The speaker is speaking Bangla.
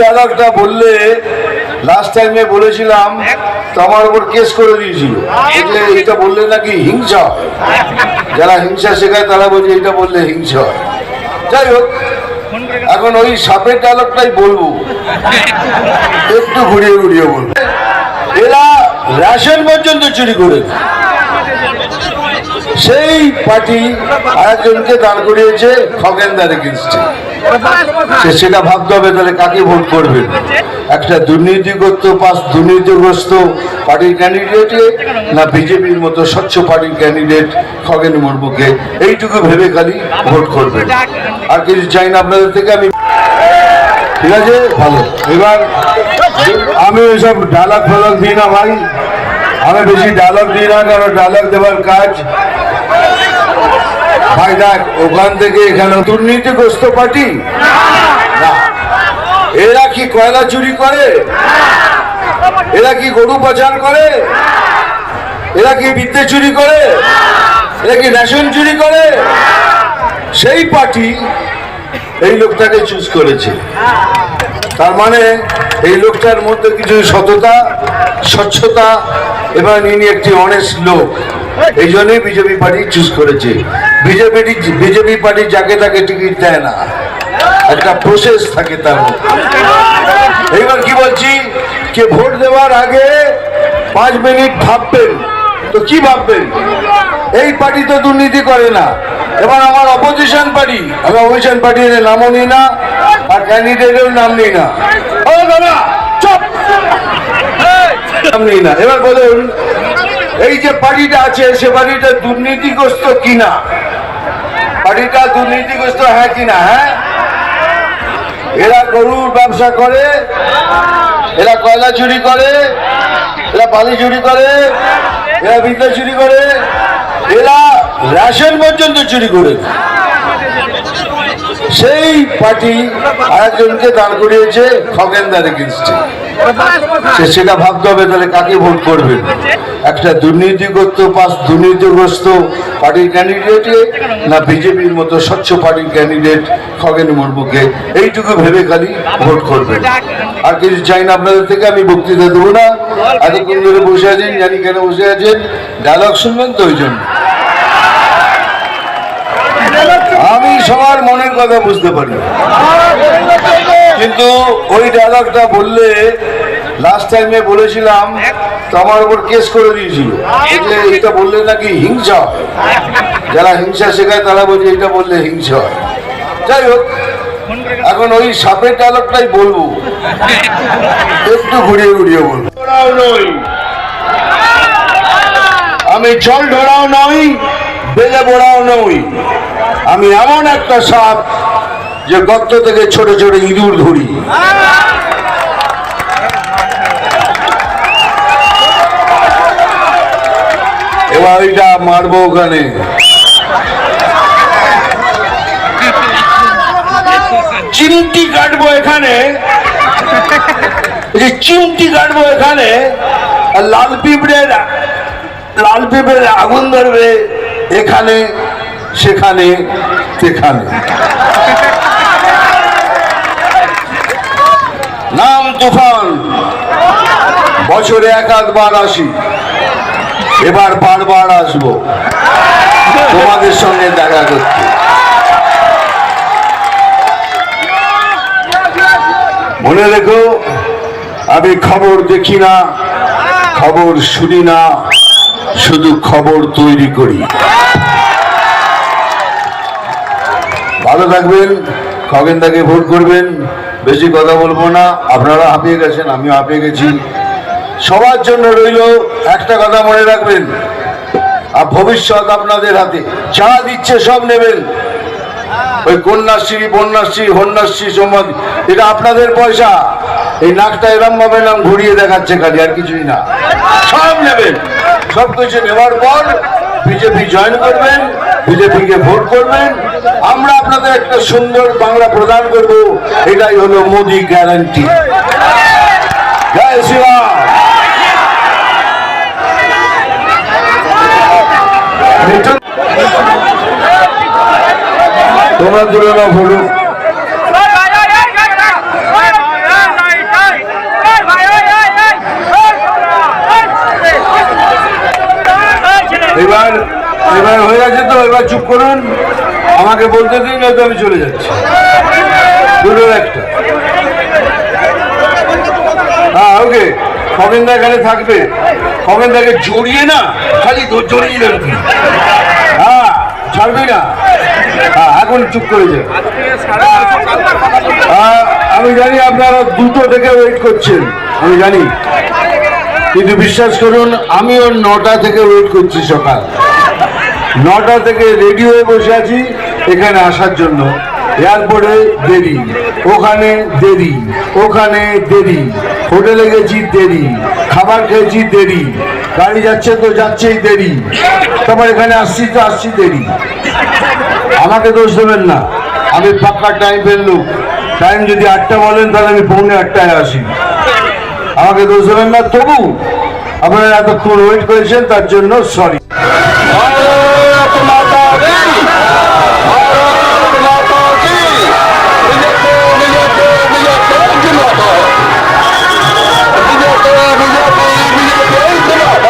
ডায়লগটা বললে লাস্ট টাইমে বলেছিলাম, তো আমার উপর কেস করে দিয়েছিল। যে এটা বললে নাকি হিংসা যারা হিংসা শেখায়, তারা বলছে এটা বললে হিংসা যাই হোক, এখন ওই সাপের ডায়লগটাই বলব। একটু ঘুরিয়ে ঘুরিয়ে বলব। এরা রেশন পর্যন্ত চুরি করে সেই পার্টি আরেকজনকে দাঁড় করিয়েছে খগেনদার এগেনস্টে সেটা ভাবতে হবে তাহলে কাকে ভোট করবেন একটা দুর্নীতিগ্রস্ত পাস দুর্নীতিগ্রস্ত পার্টির ক্যান্ডিডেটকে না বিজেপির মতো স্বচ্ছ পার্টির ক্যান্ডিডেট খগেন মুর্মুকে? এইটুকু ভেবে খালি ভোট করবেন আর কিছু চাই না আপনাদের থেকে, আমি ঠিক আছে? ভালো। এবার আমি ওইসব ডায়লগ ফালগ দিই না ভাই। আমি বেশি ডায়লগ দিই না, কারণ ডায়লগ দেওয়ার কাজ ভাই, দেখ, ওখান থেকে এখানে দুর্নীতিগ্রস্ত পার্টি? এরা কি কয়লা চুরি করে? এরা কি গরু পাচার করে? এরা কি বিদ্যে চুরি করে? এরা কি রেশন চুরি করে? সেই পার্টি এই লোকটাকে চুজ করেছে। তার মানে এই লোকটার মধ্যে কিছু সততা, স্বচ্ছতা এবং ইনি একটি অনেস্ট লোক। এই জন্যই বিজেপি পার্টি চুজ করেছে। বিজেপি বিজেপি পার্টি যাকে তাকে টিকিট দেয় না। একটা প্রসেস থাকে তার এইবার কি বলছি? কে ভোট দেওয়ার আগে পাঁচ মিনিট ভাববেন। তো কি ভাববেন? এই পার্টি তো দুর্নীতি করে না। এবার আমার অপোজিশন পার্টি আমি অপোজিশন পার্টির নামও নিই না আর ক্যান্ডিডেটের নাম নিই না। ও দাদা চুপ! নাম নিই না। এবার বলুন এই যে পার্টিটা আছে সে পার্টিটা দুর্নীতিগ্রস্ত কিনা? পার্টিটা দুর্নীতিগ্রস্ত হ্যাঁ কিনা হ্যাঁ? এরা গরুর ব্যবসা করে এরা কয়লা চুরি করে এরা বালি চুরি করে এরা বিদ্যা চুরি করে এরা রেশন পর্যন্ত চুরি করে। সেই পার্টি আরেকজনকে দাঁড় করিয়েছে, খগেনদার এগেনস্টে সে সেটা ভাবতে হবে তাহলে কাকে ভোট করবেন একটা দুর্নীতিগ্রস্ত পাস দুর্নীতিগ্রস্ত পার্টির ক্যান্ডিডেটকে না বিজেপির মতো স্বচ্ছ পার্টির ক্যান্ডিডেট খগেন মুর্মুকে? এইটুকু ভেবে খালি ভোট করবেন আর কিছু চাই না আপনাদের থেকে, আমি বক্তৃতা দেবো না। এতক্ষণ ধরে বসে আছেন, জানি কেন বসে আছেন। ডায়লগ শুনবেন তো ওই জন্য। আমি সবার মনের কথা বুঝতে পারি। কিন্তু ওই ডায়লগটা বললে লাস্ট টাইমে বলেছিলাম তো আমার উপর কেস করে দিয়েছিল। যে এটা বললে নাকি হিংসা হয়। যারা হিংসা শেখায় তারা বলছে এটা বললে হিংসা হয়। যাই হোক এখন ওই সাপের ডায়লগটাই বলব। একটু ঘুরিয়ে ঘুরিয়ে বলব। আমি জল ধরাও নই বেলে বড়াও নই। আমি এমন একটা সাপ যে গর্ত থেকে ছোট ছোট ইঁদুর ধরি। এবার ওইটা মারবো ওখানে। চিমটি কাটবো এখানে। চিমটি কাটবো এখানে, আর লাল পিঁপড়ের লাল পিঁপড়ের আগুন ধরবে এখানে। সেখানে সেখানে নাম তুফান, বছরে এক আধবার আসি। এবার বারবার আসব। তোমাদের সঙ্গে দেখা করতে। মনে রেখো, আমি খবর দেখি না, খবর শুনি না, শুধু খবর তৈরি করি। ভালো থাকবেন, খগেনদাকে ভোট করবেন, বেশি কথা বলব না, আপনারা হাঁপিয়ে গেছেন, আমিও হাঁপিয়ে গেছি। সবার জন্য রইল একটা কথা মনে রাখবেন, আর ভবিষ্যৎ আপনাদের হাতে, যা দিচ্ছে সব নেবেন। ওই কন্যাশ্রী, বন্যাশ্রী, হন্যাশ্রী, সম্বন্ধ, এটা আপনাদের পয়সা। এই নাকটা এরম ভাবে নাম ঘুরিয়ে দেখাচ্ছে খালি, আর কিছুই না। সব নেবেন। সব কিছু নেওয়ার পর বিজেপি জয়েন করবেন, বিজেপিকে ভোট করবেন। আমরা আপনাদের একটা সুন্দর বাংলা প্রদান করব, এটাই হলো মোদি গ্যারান্টি জয় শ্রীরাম তোমরা তুলে নাও চুপ করুন। আমাকে বলতে দিন, নয়তো আমি চলে যাচ্ছি। দুটোর একটা। হ্যাঁ ওকে। খগেনদা এখানে থাকবে। খগেনদাকে জড়িয়ে না, খালি তো জড়িয়ে দেবে হ্যাঁ ছাড়বি না। হ্যাঁ এখন চুপ করে যা আমি জানি আপনারা দুটো থেকে ওয়েট করছেন। আমি জানি। কিন্তু বিশ্বাস করুন, আমিও নটা থেকে ওয়েট করছি সকাল। নটা থেকে রেডি হয়ে বসে আছি এখানে আসার জন্য। এয়ারপোর্টে দেরি, ওখানে দেরি ওখানে দেরি। হোটেলে গেছি দেরি, খাবার খেয়েছি দেরি, গাড়ি যাচ্ছে তো যাচ্ছেই দেরি। তারপর এখানে আসছি তো আসছি দেরি। আমাকে দোষ দেবেন না, আমি পাক্কা টাইম ফেললু টাইম যদি আটটা বলেন, তাহলে আমি পৌনে আটটায় আসি। আমাকে দোষ দেবেন না তবু আপনারা এতক্ষণ ওয়েট করেছেন তার জন্য সরি